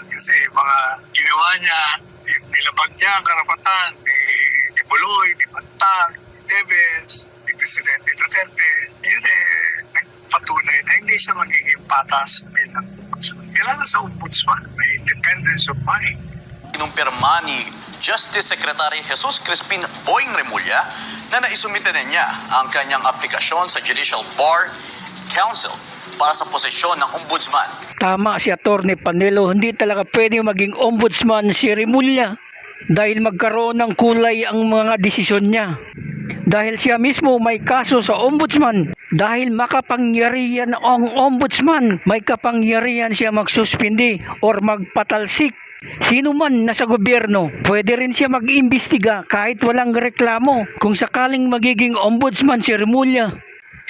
ombudsman kasi mga ginawa niya, nilabag niya ang karapatan ni, ni Buloy, ni Pantag, ni Tevez, ni Presidente Duterte, yun eh, nagpatunay na hindi siya magiging patas bilang ombudsman. Kailangan sa ombudsman may independence of mind. Kinumpirma ni Justice Secretary Jesus Crispin Boying Remulla na naisumite na niya ang kanyang aplikasyon sa Judicial Bar Council para sa posisyon ng ombudsman. Tama si Attorney Panelo, hindi talaga pwede maging ombudsman si Remulla dahil magkaroon ng kulay ang mga desisyon niya. Dahil siya mismo may kaso sa ombudsman. Dahil makapangyarihan ang ombudsman, may kapangyarihan siya magsuspindi or magpatalsik. Sino man nasa gobyerno, pwede rin siya mag-imbestiga kahit walang reklamo. Kung sakaling magiging ombudsman si Remulla,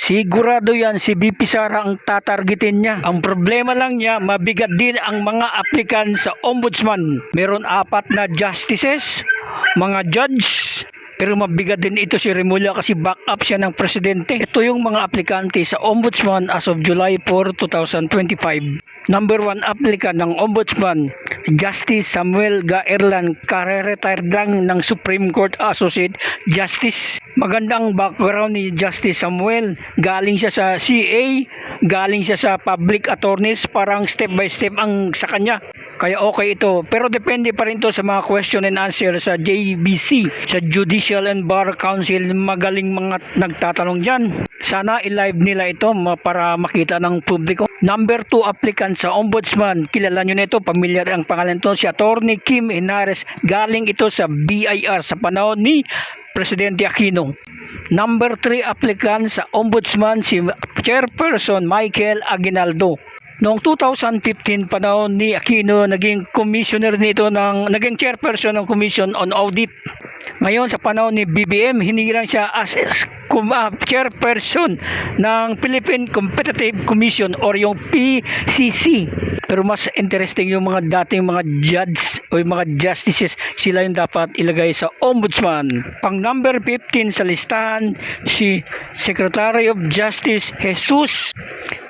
Sigurado yan si BP Sara ang tatargetin niya. Ang problema lang niya, mabigat din ang mga aplikan sa ombudsman. Meron apat na justices, mga judge, pero mabigat din ito si Remulla kasi backup siya ng presidente. Ito yung mga aplikante sa ombudsman as of July 4, 2025. Number one applicant ng ombudsman, Justice Samuel Gaerlan, kare-retired lang ng Supreme Court Associate Justice. Magandang background ni Justice Samuel. Galing siya sa CA, galing siya sa public attorneys, parang step by step ang sa kanya. Kaya okay ito. Pero depende pa rin to sa mga question and answer sa JBC, sa Judicial and Bar Council. Magaling mga nagtatanong dyan. Sana i-live nila ito para makita ng publiko. Number 2 applicant sa ombudsman. Kilala nyo na ito, pamilyar ang pangalan to si Attorney Kim Henares. Galing ito sa BIR sa panahon ni Presidente Aquino. Number 3 applicant sa ombudsman si Chairperson Michael Aguinaldo. Noong 2015 panahon ni Aquino naging commissioner nito ng naging chairperson ng Commission on Audit. Ngayon sa panahon ni BBM hinirang siya as ah, chairperson ng Philippine Competitive Commission or yung PCC. Pero mas interesting yung mga dating mga judges o yung mga justices sila yung dapat ilagay sa ombudsman. Pang number 15 sa listahan si Secretary of Justice Jesus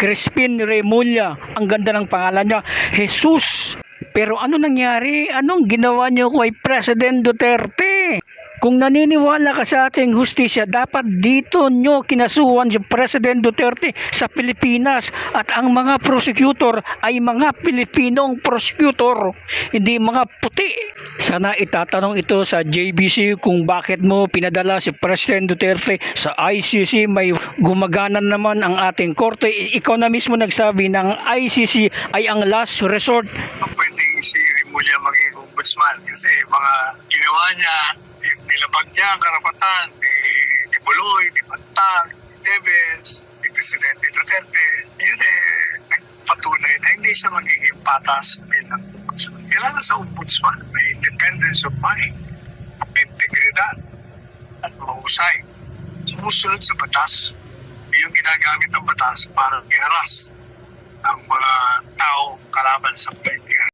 Crispin Remulla. Ang ganda ng pangalan niya, Jesus. Pero ano nangyari? Anong ginawa niyo kay President Duterte? Kung naniniwala ka sa ating hustisya, dapat dito nyo kinasuhan si President Duterte sa Pilipinas at ang mga prosecutor ay mga Pilipinong prosecutor, hindi mga puti. Sana itatanong ito sa JBC kung bakit mo pinadala si President Duterte sa ICC. May gumaganan naman ang ating korte. Ikaw na mismo nagsabi ng ICC ay ang last resort pwedeng si Remulla maging ombudsman kasi mga niya ang karapatan ni, ni Buloy, ni Pantag, ni Tevez, ni Presidente Duterte, yun eh, nagpatunay na hindi siya magiging patas bilang ombudsman. Kailangan sa ombudsman may independence of mind, may integridad, at mahusay. Sumusunod sa batas. Yung ginagamit ng batas para i-harass ang mga tao kalaban sa politika.